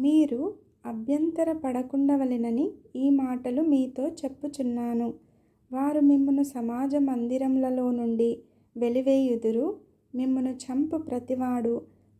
మీరు అభ్యంతర పడకుండవలెనని ఈ మాటలు మీతో చెప్పుచున్నాను. వారు మిమ్మును సమాజ మందిరములలో నుండి వెలివేయుదురు. మిమ్మును చంపు ప్రతివాడు.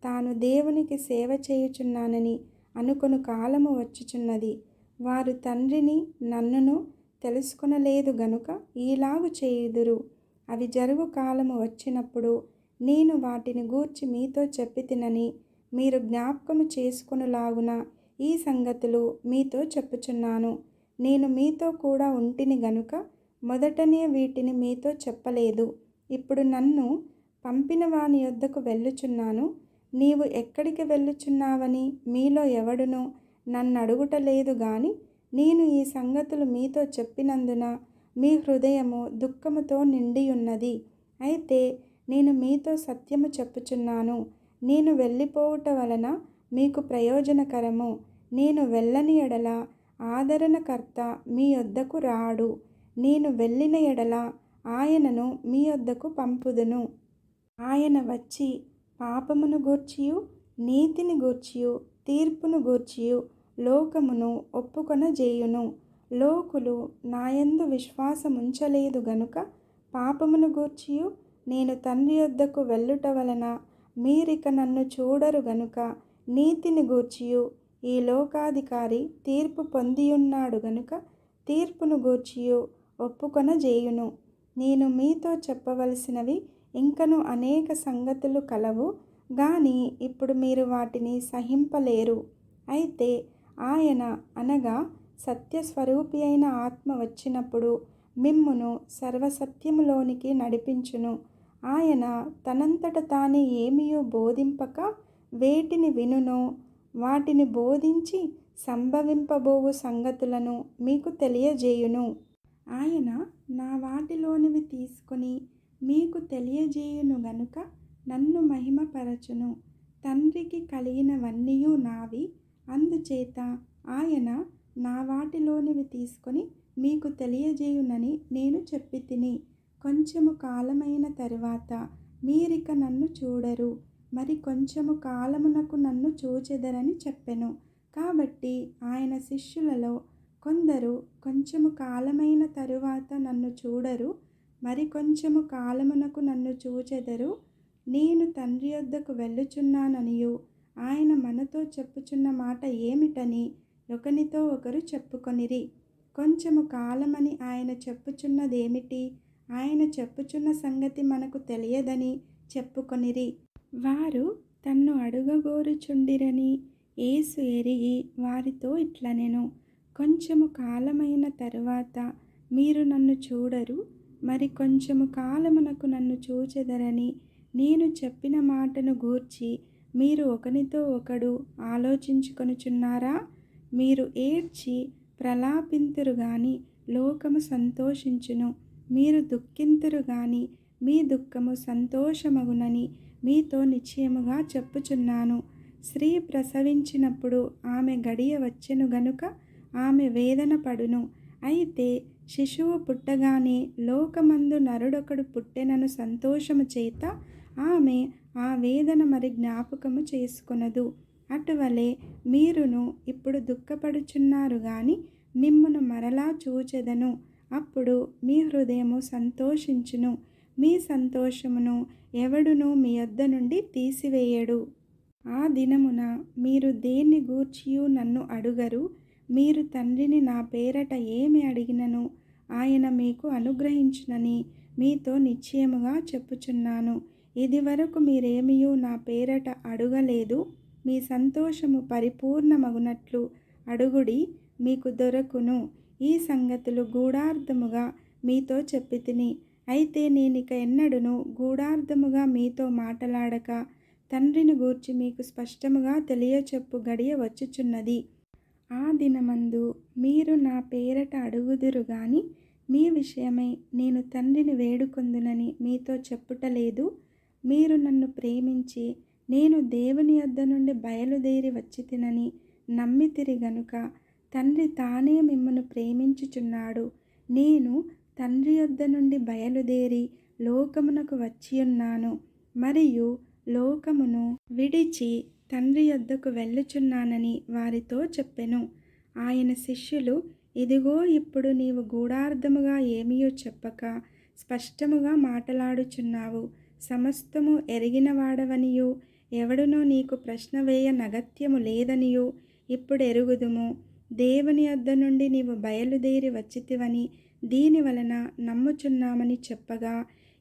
తాను దేవునికి సేవ చేయుచున్నానని అనుకొను కాలము వచ్చుచున్నది. వారు తండ్రిని నన్నును తెలుసుకొనలేదు గనుక ఈలాగు చేయుదురు. అవి జరుగు కాలము వచ్చినప్పుడు నేను వాటిని గూర్చి మీతో చెప్పి తినని మీరు జ్ఞాపకము చేసుకొనులాగున ఈ సంగతులు మీతో చెప్పుచున్నాను. నేను మీతో కూడా ఉంటిని గనుక మొదటనే వీటిని మీతో చెప్పలేదు. ఇప్పుడు నన్ను పంపిన వాని యొద్దకు వెళ్ళుచున్నాను. నీవు ఎక్కడికి వెళ్ళుచున్నావని మీలో ఎవడునో నన్ను అడుగుటలేదు గాని నేను ఈ సంగతులు మీతో చెప్పినందున మీ హృదయము దుఃఖముతో నిండియున్నది. అయితే నేను మీతో సత్యము చెప్పుచున్నాను. నేను వెళ్ళిపోవుట వలన మీకు ప్రయోజనకరము. నేను వెళ్ళని ఎడల ఆదరణకర్త మీ యొద్దకు రాడు. నేను వెళ్ళిన ఎడల ఆయనను మీ యొద్దకు పంపుదును. ఆయన వచ్చి పాపమును గూర్చియు నీతిని గూర్చియు తీర్పును గూర్చియు లోకమును ఒప్పుకొనజేయును లోకులు నాయందు విశ్వాసముంచలేదు గనుక పాపమును గూర్చియు నేను తండ్రి యొద్దకు వెళ్ళుట వలన మీరిక నన్ను చూడరు గనుక నీతిని గూర్చియు. ఈ లోకాధికారి తీర్పు పొందియున్నాడు గనుక తీర్పును గూర్చియు ఒప్పుకొనజేయును నేను మీతో చెప్పవలసినవి ఇంకను అనేక సంగతులు కలవు గాని ఇప్పుడు మీరు వాటిని సహింపలేరు. అయితే ఆయన అనగా సత్యస్వరూపి అయిన ఆత్మ వచ్చినప్పుడు మిమ్మును సర్వసత్యములోనికి నడిపించును. ఆయన తనంతట తానే ఏమియో బోధింపక వేటిని వినునో వాటిని బోధించి సంభవింపబోవు సంగతులను మీకు తెలియజేయును. ఆయన నా వాటిలోనివి తీసుకొని మీకు తెలియజేయును గనుక నన్ను మహిమపరచును. తండ్రికి కలిగినవన్నీయూ నావి అందుచేత ఆయన నా వాటిలోనివి తీసుకొని మీకు తెలియజేయునని నేను చెప్పి తిని కొంచెము కాలమైన తరువాత మీరిక నన్ను చూడరు. మరి కొంచెము కాలమునకు నన్ను చూచెదరని చెప్పెను. కాబట్టి ఆయన శిష్యులలో కొందరు కొంచెము కాలమైన తరువాత నన్ను చూడరు. మరి కొంచెము కాలమునకు నన్ను చూచెదరు. నేను తండ్రి వద్దకు వెళ్ళుచున్నాననియు. ఆయన మనతో చెప్పుచున్న మాట ఏమిటని ఒకనితో ఒకరు చెప్పుకొనిరి. కొంచెము కాలమని ఆయన చెప్పుచున్నదేమిటి? ఆయన చెప్పుచున్న సంగతి మనకు తెలియదని చెప్పుకొనిరి. వారు తన్ను అడుగగోరుచుండిరని ఏసు ఎరిగి వారితో ఇట్లనెను కొంచెము కాలమైన తరువాత మీరు నన్ను చూడరు మరి కొంచెము కాలమునకు నన్ను చూచెదరని నేను చెప్పిన మాటను గూర్చి మీరు ఒకనితో ఒకడు ఆలోచించుకొనుచున్నారా? మీరు ఏడ్చి ప్రలాపింతురు గాని లోకము సంతోషించును. మీరు దుఃఖింతురు గాని మీ దుఃఖము సంతోషమగునని మీతో నిశ్చయముగా చెప్పుచున్నాను. స్త్రీ ప్రసవించినప్పుడు ఆమె గడియ వచ్చెను గనుక ఆమె వేదన పడును. అయితే శిశువు పుట్టగానే లోకమందు నరుడొకడు పుట్టెనను సంతోషము చేత ఆమె ఆ వేదన మరి జ్ఞాపకము చేసుకొనదు. అటువలే మీరును ఇప్పుడు దుఃఖపడుచున్నారు గాని మిమ్మును మరలా చూచెదను. అప్పుడు మీ హృదయము సంతోషించును. మీ సంతోషమును ఎవడును మీ వద్ద నుండి తీసివేయడు. ఆ దినమున మీరు దేన్ని గూర్చియు నన్ను అడుగరు. మీరు తండ్రిని నా పేరట ఏమి అడిగినను? ఆయన మీకు అనుగ్రహించునని మీతో నిశ్చయముగా చెప్పుచున్నాను. ఇది వరకు మీరేమియూ నా పేరట అడుగలేదు. మీ సంతోషము పరిపూర్ణమగునట్లు అడుగుడి మీకు దొరకును. ఈ సంగతులు గూఢార్థముగా మీతో చెప్పి తిని అయితే నేనిక ఎన్నడను గూఢార్థముగా మీతో మాటలాడక తండ్రిని గూర్చి మీకు స్పష్టముగా తెలియచెప్పు గడియ వచ్చుచున్నది. ఆ దినమందు మీరు నా పేరట అడుగుదురు గాని మీ విషయమై నేను తండ్రిని వేడుకొందునని మీతో చెప్పుటలేదు మీరు నన్ను ప్రేమించి నేను దేవుని యొద్ద నుండి బయలుదేరి వచ్చి తినని నమ్మితిరి గనుక తండ్రి తానే మిమ్మను ప్రేమించుచున్నాడు. నేను తండ్రి యొద్ద నుండి బయలుదేరి లోకమునకు వచ్చియున్నాను. మరియు లోకమును విడిచి తండ్రి యొద్దకు వెళ్ళుచున్నానని వారితో చెప్పెను. ఆయన శిష్యులు ఇదిగో ఇప్పుడు నీవు గూఢార్థముగా ఏమియో చెప్పక స్పష్టముగా మాటలాడుచున్నావు. సమస్తము ఎరిగినవాడవనియు ఎవడునో నీకు ప్రశ్న వేయ నగత్యము లేదనియు. ఇప్పుడు ఎరుగుదుము. దేవుని యొద్ద నుండి నీవు బయలుదేరి వచ్చితివని దీని వలన నమ్ముచున్నామని చెప్పగా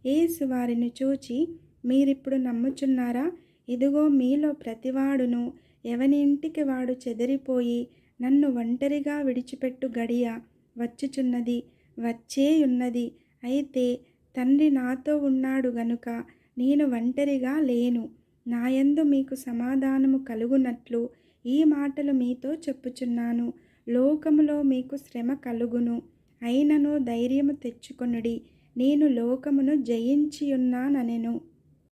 ఏసు వారిని చూచి మీరిప్పుడు నమ్ముచున్నారా? ఇదిగో మీలో ప్రతివాడును ఎవని ఇంటికి వాడు చెదిరిపోయి నన్ను ఒంటరిగా విడిచిపెట్టు గడియ వచ్చుచున్నది వచ్చేయున్నది. అయితే తండ్రి నాతో ఉన్నాడు గనుక నేను ఒంటరిగా లేను. నాయందు మీకు సమాధానము కలుగునట్లు ఈ మాటలు మీతో చెప్పుచున్నాను. లోకములో మీకు శ్రమ కలుగును. అయినను ధైర్యము తెచ్చుకొనుడి. నేను లోకమును జయించియున్నాననెను.